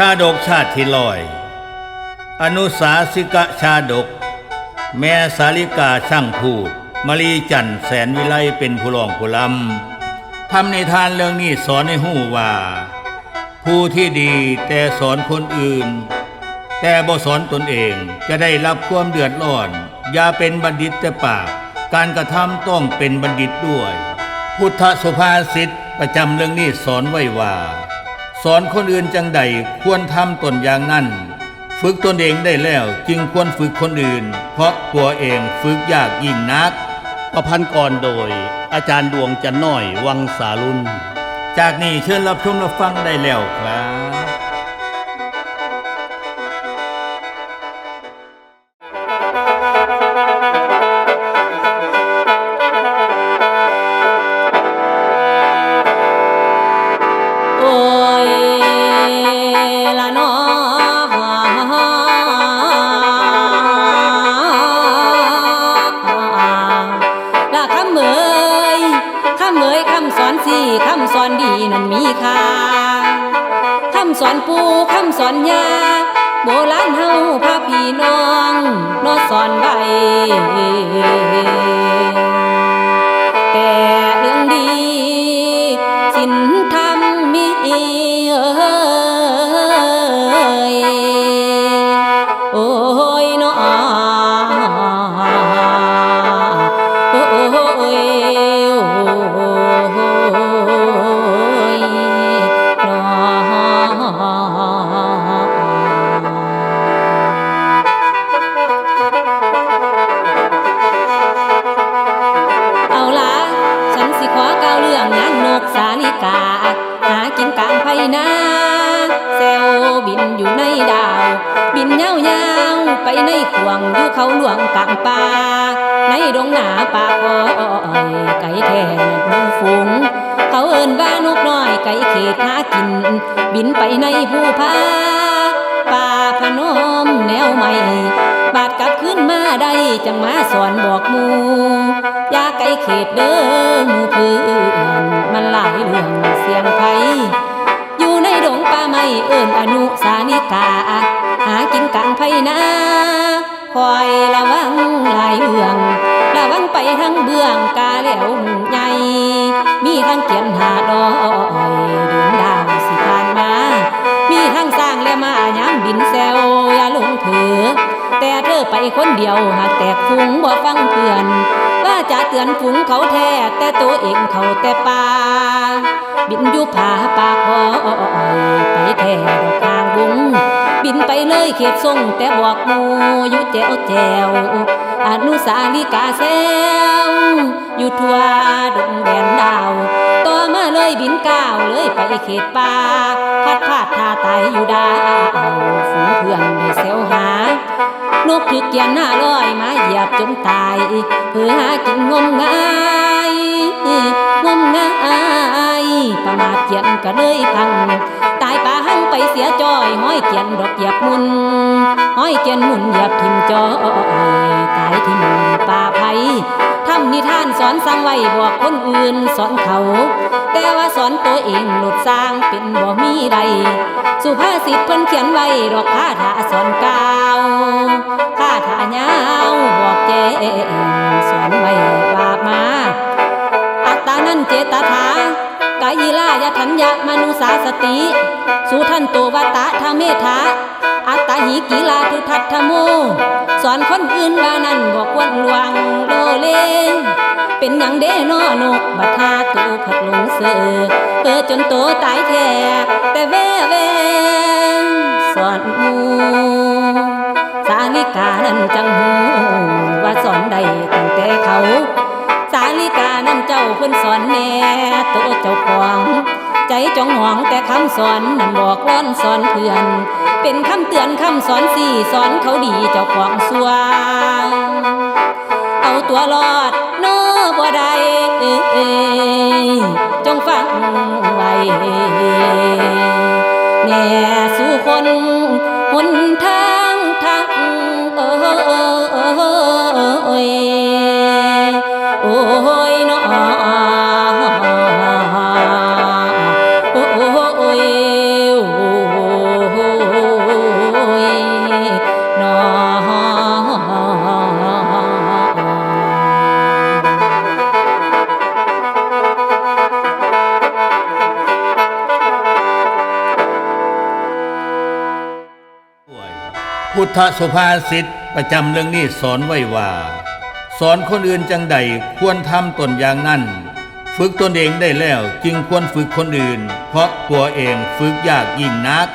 ชาดกชาติที่ลอย อนุสาสิกะชาดก แม่สาลิกาช่างพูดมลีจันแสนวิไลเป็นผู้รองผู้ลำทำในทานเรื่องนี้สอนให้หู้ว่า ผู้ที่ดีแต่สอนคนอื่น แต่บ่สอนตนเองจะได้รับความเดือดร้อน อย่าเป็นบัณฑิตแต่ปาก การกระทำต้องเป็นบัณฑิตด้วย พุทธสุภาษิตประจำเรื่องนี้สอนไว้ว่า สอนคนอื่นจังใดควรทำตนอย่างนั้น ฝึกตนเองได้แล้วจึงควรฝึกคนอื่น เพราะตัวเองฝึกยากยิ่งนัก ประพันธ์กรโดย อาจารย์ดวงจันน้อยวังสาลุน จากนี้เชิญรับชมรับฟังได้แล้วครับ นั้นมีค่าคำสอนปู่คำสอนยาโบราณเฮาพาพี่น้องนอสอนไว้แต่เรื่องดีสินธรรมมีเออ แซวบินอยู่ในดาว บินเงาเงาวๆไปในขวงอยู่เขาหลวงกลางป่าในดงหนาป่าคอยไก่แทนหมูฝูงเขาเอิ้นว่านกน้อยไก่เขตหากิน บินไปในภูผาป่าพนมแนวใหม่ บาดกลับขึ้นมาได้จังมาสอนบอกมูยาไกลเขตเด้อมูเพื่อนมันหลายเรื่องเสียงไผ เอิ้นอนุสานิกา หากินกลางไผนาคอยระวังหลายเรื่อง ระวังไปทั้งเบื้องกาแล้วใหญ่มีทั้งเกียนหาดอยดินดาวสิผ่านมา มีทั้งสร้างและมาย้ำบินแซวอย่าลงเถือแต่เธอไปคนเดียวหากแตกฝูงบ่ฟังเพื่อน เตือนฝูงเขาแท้แต่ตัวเองเขาแต่ป่าบินอยู่ผาป่าคอไปแท้ดอกทางบุงบินไปเลยเขตทรงแต่บอกมูอยู่แจวแจวอนุสาลิกาแซวอยู่ทั่วดงแดนดาวต่อมาเลยบินก้าวเลยไปเขตป่าพัดพาดท่าตายอยู่ดาวฝูงเพื่อนได้เซวหา นกถึกเกียนหน้าลอยมาเหยียบจนตายเพื่อหากินงมงายงมงายประมาทเกียนก็เลยพัง ตายป่าหังไปเสียจอยห้อยเกียนดอกเหยียบมุนห้อยเกียนมุนเหยียบทิมจอยตายทิมป่าไผทำนิทานสอนสั่งไว้บอกคนอื่นสอนเขา แต่ว่าสอนตัวเองหลุดสร้างเป็นบ่มีใด สุภาษิตเพิ่นเขียนไว้ดอกคาถาสอนกาากายิลายทัญญามนุสาสติ สุทันโตวัตตะทาเมธาอัตตาหิกีลาทุทัตถโม สอนคนอื่นว่านั้นบอกควรลวงโลเล เป็นหยังเด้นอนกบัดหาตูผัดหลงเสือเออจนโตตายแท้แต่แว่แวสอนมูสาลิกานั้นจังหูว่าสอนได้ตั้งแต่เขา ลิกานั้นเจ้าเพิ่นสอนแน่โตเจ้าของใจจองหวงแต่คำสอนนั้นบอกร้อนสอนเพื่อน เป็นคำเตือนคำสอนสี่สอนเขาดีเจ้าของสัวเอาตัวรอดโน้บ่ได้เอ้ยจงฟังไว้แน่สู่คนหนทาง พุทธสุภาษิตประจำเรื่องนี้สอนไว้ว่า สอนคนอื่นจังใดควรทำตนอย่างนั้น ฝึกตนเองได้แล้วจึงควรฝึกคนอื่น เพราะตัวเองฝึกยากยิ่งนัก